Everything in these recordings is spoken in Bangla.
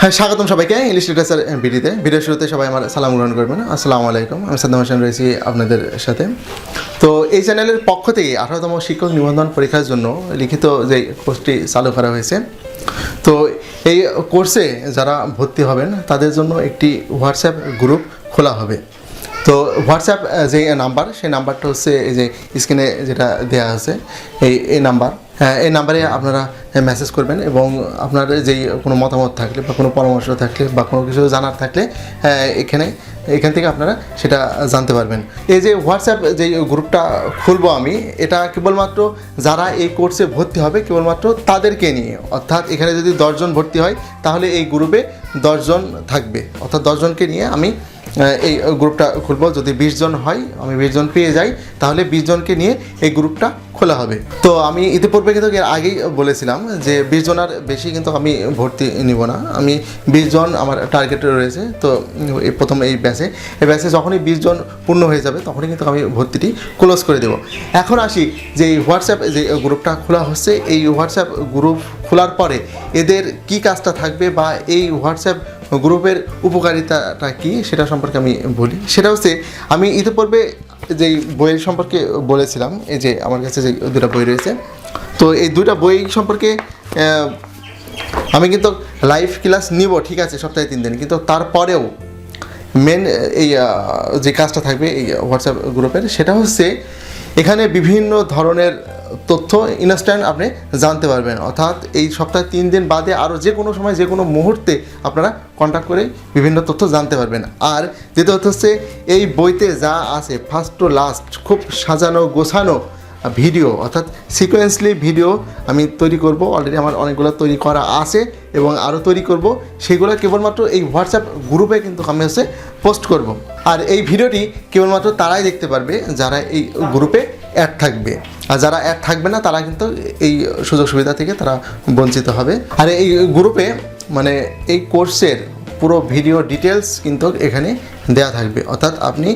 হ্যাঁ স্বাগতম সবাইকে ইংলিশ লিটারেচার ভিডিওতে ভিডিও শুরুতে সবাই আমার সালাম গ্রহণ করবেন। আসসালামু আলাইকুম। আমি সাদ্দাম হোসেন রয়েছি আপনাদের সাথে। তো এই চ্যানেলের পক্ষ থেকে আঠারোতম শিক্ষক নিবন্ধন পরীক্ষার জন্য লিখিত যে কোর্সটি চালু করা হয়েছে, তো এই কোর্সে যারা ভর্তি হবেন, তাদের জন্য একটি হোয়াটসঅ্যাপ গ্রুপ খোলা হবে। তো হোয়াটসঅ্যাপ যে নাম্বার সেই নাম্বারটা হচ্ছে এই যে স্ক্রিনে যেটা দেওয়া আছে, এই এই নাম্বার এই নাম্বারে আপনারা মেসেজ করবেন এবং আপনার যেই কোনো মতামত থাকলে বা কোনো পরামর্শ থাকলে বা কোনো কিছু জানার থাকলে হ্যাঁ, এখানে এখান থেকে আপনারা সেটা জানতে পারবেন। এই যে হোয়াটসঅ্যাপ যে গ্রুপটা খুলবো আমি এটা কেবলমাত্র যারা এই কোর্সে ভর্তি হবে কেবলমাত্র তাদেরকে নিয়ে। অর্থাৎ এখানে যদি দশজন ভর্তি হয় তাহলে এই গ্রুপে দশজন থাকবে। অর্থাৎ দশজনকে নিয়ে আমি এই গ্রুপটা খুলবো। যদি বিশ জন হয়, আমি বিশ জন পেয়ে যাই, তাহলে বিশ জনকে নিয়ে এই গ্রুপটা খোলা হবে। তো আমি ইতিপূর্বে কিন্তু এর আগেই বলেছিলাম যে বিশ জনের বেশি কিন্তু আমি ভর্তি নিব না। আমি বিশ জন আমার টার্গেট রয়েছে। তো এই প্রথম এই ব্যাচে এই ব্যাচে যখনই বিশ জন পূর্ণ হয়ে যাবে, তখনই কিন্তু আমি ভর্তিটি ক্লোজ করে দেবো। এখন আসি যে এই হোয়াটসঅ্যাপ যে গ্রুপটা খোলা হচ্ছে, এই হোয়াটসঅ্যাপ গ্রুপ খোলার পরে এদের কি কাজটা থাকবে বা এই হোয়াটসঅ্যাপ গ্রুপের উপকারিতাটা কি সেটা সম্পর্কে আমি বলি। সেটা হচ্ছে, আমি ইতিপূর্বে যেই বইয়ের সম্পর্কে বলেছিলাম, এই যে আমার কাছে যে দুটা বই রয়েছে, তো এই দুটা বই সম্পর্কে আমি কিন্তু লাইভ ক্লাস নিব, ঠিক আছে, সপ্তাহে তিন দিন। কিন্তু তারপরেও মেন এই যে কাজটা থাকবে এই হোয়াটসঅ্যাপ গ্রুপের, সেটা হচ্ছে এখানে বিভিন্ন ধরনের তথ্য ইনস্ট্যান্ট আপনি জানতে পারবেন। অর্থাৎ এই সপ্তাহে তিন দিন বাদে আরও যে কোনো সময়, যে কোনো মুহূর্তে আপনারা কন্ট্যাক্ট করে বিভিন্ন তথ্য জানতে পারবেন। আর দ্বিতীয় তথ্য হচ্ছে, এই বইতে যা আছে ফার্স্ট টু লাস্ট খুব সাজানো, গোছানো ভিডিও অর্থাৎ সিকোয়েন্সলি ভিডিও আমি তৈরি করব। অলরেডি আমার অনেকগুলো তৈরি করা আছে এবং আরও তৈরি করব। সেগুলো কেবলমাত্র এই হোয়াটসঅ্যাপ গ্রুপে কিন্তু আমি হচ্ছে পোস্ট করব। আর এই ভিডিওটি কেবলমাত্র তারাই দেখতে পারবে, যারা এই গ্রুপে অ্যাড থাকবে। আর যারা অ্যাড থাকবে না, তারা কিন্তু এই সুযোগ সুবিধা থেকে তারা বঞ্চিত হবে। আর এই গ্রুপে মানে এই কোর্সের পুরো ভিডিও ডিটেলস কিন্তু এখানে দেয়া থাকবে। অর্থাৎ আপনি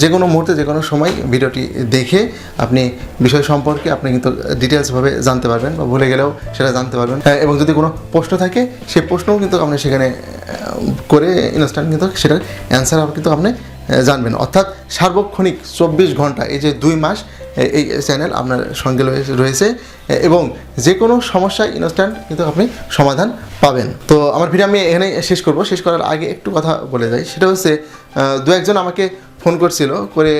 যে কোনো মুহূর্তে যে কোনো সময় ভিডিওটি দেখে আপনি বিষয় সম্পর্কে আপনি কিন্তু ডিটেলসভাবে জানতে পারবেন বা ভুলে গেলেও সেটা জানতে পারবেন। এবং যদি কোনো প্রশ্ন থাকে সেই প্রশ্নও কিন্তু আপনি সেখানে করে ইনস্ট্যান্ট কিন্তু সেটার অ্যান্সার কিন্তু আপনি জানবেন। অর্থাৎ সার্বক্ষণিক চব্বিশ ঘণ্টা, এই যে দুই মাস এই চ্যানেল আপনার সঙ্গে রয়েছে। এবং যে কোনো সমস্যায় ইনস্ট্যান্ট কিন্তু আপনি সমাধান পাবেন। তো আমার ভিডিও আমি এখানে শেষ করব। শেষ করার আগে একটু কথা বলে যাই। সেটা হচ্ছে দু একজন আমাকে ফোন করছিল করে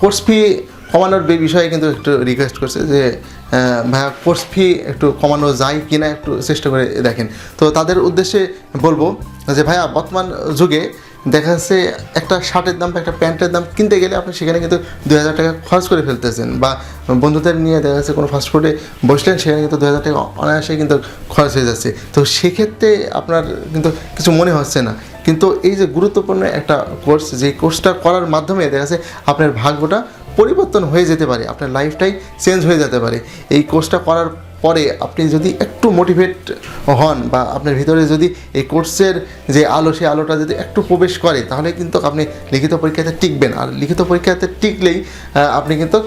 কোর্স ফি কমানোর বিষয়ে কিন্তু একটু রিকোয়েস্ট করছে যে ভাইয়া কোর্স ফি একটু কমানো যায় কি না একটু চেষ্টা করে দেখেন। তো তাদের উদ্দেশ্যে বলব যে, ভাইয়া বর্তমান যুগে দেখা যাচ্ছে একটা শার্টের দাম বা একটা প্যান্টের দাম কিনতে গেলে আপনি সেখানে কিন্তু দুই হাজার টাকা খরচ করে ফেলতেছেন বা বন্ধুদের নিয়ে দেখা যাচ্ছে কোনো ফাস্টফুডে বসলেন, সেখানে কিন্তু দুই হাজার টাকা অনায়াসে কিন্তু খরচ হয়ে যাচ্ছে। তো সেক্ষেত্রে আপনার কিন্তু কিছু মনে হচ্ছে না। কিন্তু এই যে গুরুত্বপূর্ণ একটা কোর্স যে কোর্সটা করার মাধ্যমে দেখা যাচ্ছে আপনার ভাগ্যটা পরিবর্তন হয়ে যেতে পারে, আপনার লাইফটাই চেঞ্জ হয়ে যেতে পারে। এই কোর্সটা করার পরে আপনি যদি একটু মোটিভেট হন বা আপনার ভিতরে যদি এই কোর্সের যে আলো, সেই আলোটা যদি একটু প্রবেশ করে, তাহলে কিন্তু আপনি লিখিত পরীক্ষাতে টিকবেন। আর লিখিত পরীক্ষাতে টিকলেই আপনি কিন্তু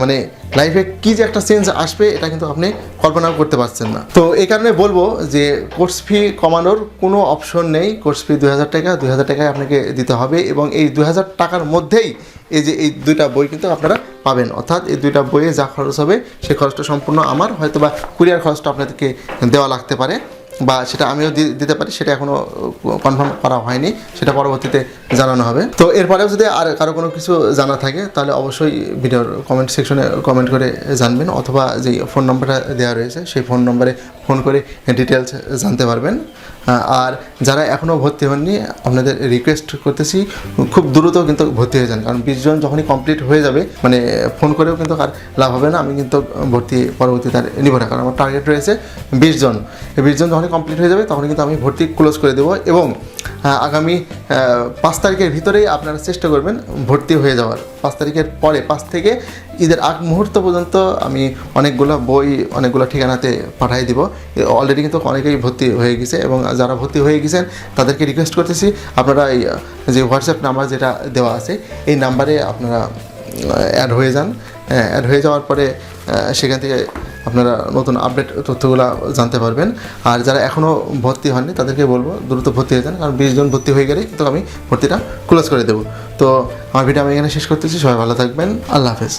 মানে লাইফে কী যে একটা চেঞ্জ আসবে, এটা কিন্তু আপনি কল্পনাও করতে পারছেন না। তো এই কারণে বলব যে কোর্স ফি কমানোর কোনো অপশন নেই। কোর্স ফি দুই হাজার টাকা, দুই হাজার টাকায় আপনাকে দিতে হবে এবং এই দুই হাজার টাকার মধ্যেই এই যে, এই দুইটা বই কিন্তু আপনারা পাবেন। অর্থাৎ এই দুইটা বইয়ে যা খরচ হবে, সেই খরচটা সম্পূর্ণ আমার। হয়তো বা কুরিয়ার খরচটা আপনাদেরকে দেওয়া লাগতে পারে বা সেটা আমিও দিতে পারি, সেটা এখনও কনফার্ম করা হয়নি, সেটা পরবর্তীতে জানানো হবে। তো এরপরেও যদি আর কারও কোনো কিছু জানা থাকে, তাহলে অবশ্যই ভিডিওর কমেন্ট সেকশনে কমেন্ট করে জানবেন, অথবা যে ফোন নম্বরটা দেওয়া রয়েছে, সেই ফোন নম্বরে ফোন করে ডিটেলস জানতে পারবেন। আর যারা এখনও ভর্তি হননি, আপনাদের রিকোয়েস্ট করতেছি, খুব দ্রুত কিন্তু ভর্তি হয়ে যান। কারণ বিশজন যখনই কমপ্লিট হয়ে যাবে মানে ফোন করেও কিন্তু আর লাভ হবে না, আমি কিন্তু ভর্তি পরবর্তী তার নিব না। কারণ আমার টার্গেট রয়েছে বিশজন বিশজন বিশ জন যখনই কমপ্লিট হয়ে যাবে তখন কিন্তু আমি ভর্তি ক্লোজ করে দেবো এবং আগামী পাঁচ তারিখের ভিতরেই আপনারা চেষ্টা করবেন ভর্তি হয়ে যাওয়ার। পাঁচ তারিখের পরে, পাঁচ থেকে ঈদের আগ মুহূর্ত পর্যন্ত আমি অনেকগুলো বই, অনেকগুলো ঠিকানাতে পাঠিয়ে দিব। অলরেডি কিন্তু অনেকেই ভর্তি হয়ে গেছে এবং যারা ভর্তি হয়ে গেছেন, তাদেরকে রিকোয়েস্ট করতেছি, আপনারা এই, যে হোয়াটসঅ্যাপ নাম্বার যেটা দেওয়া আছে, এই নাম্বারে আপনারা অ্যাড হয়ে যান। অ্যাড হয়ে যাওয়ার পরে সেখান থেকে আপনারা নতুন আপডেট তথ্যগুলো জানতে পারবেন। আর যারা এখনও ভর্তি হননি, তাদেরকে বলব দ্রুত ভর্তি হয়ে যান, কারণ বিশ জন ভর্তি হয়ে গেলেই কিন্তু আমি ভর্তিটা ক্লোজ করে দেবো। তো আমার ভিডিও আমি এখানে শেষ করতেছি, সবাই ভালো থাকবেন, আল্লাহ হাফেজ।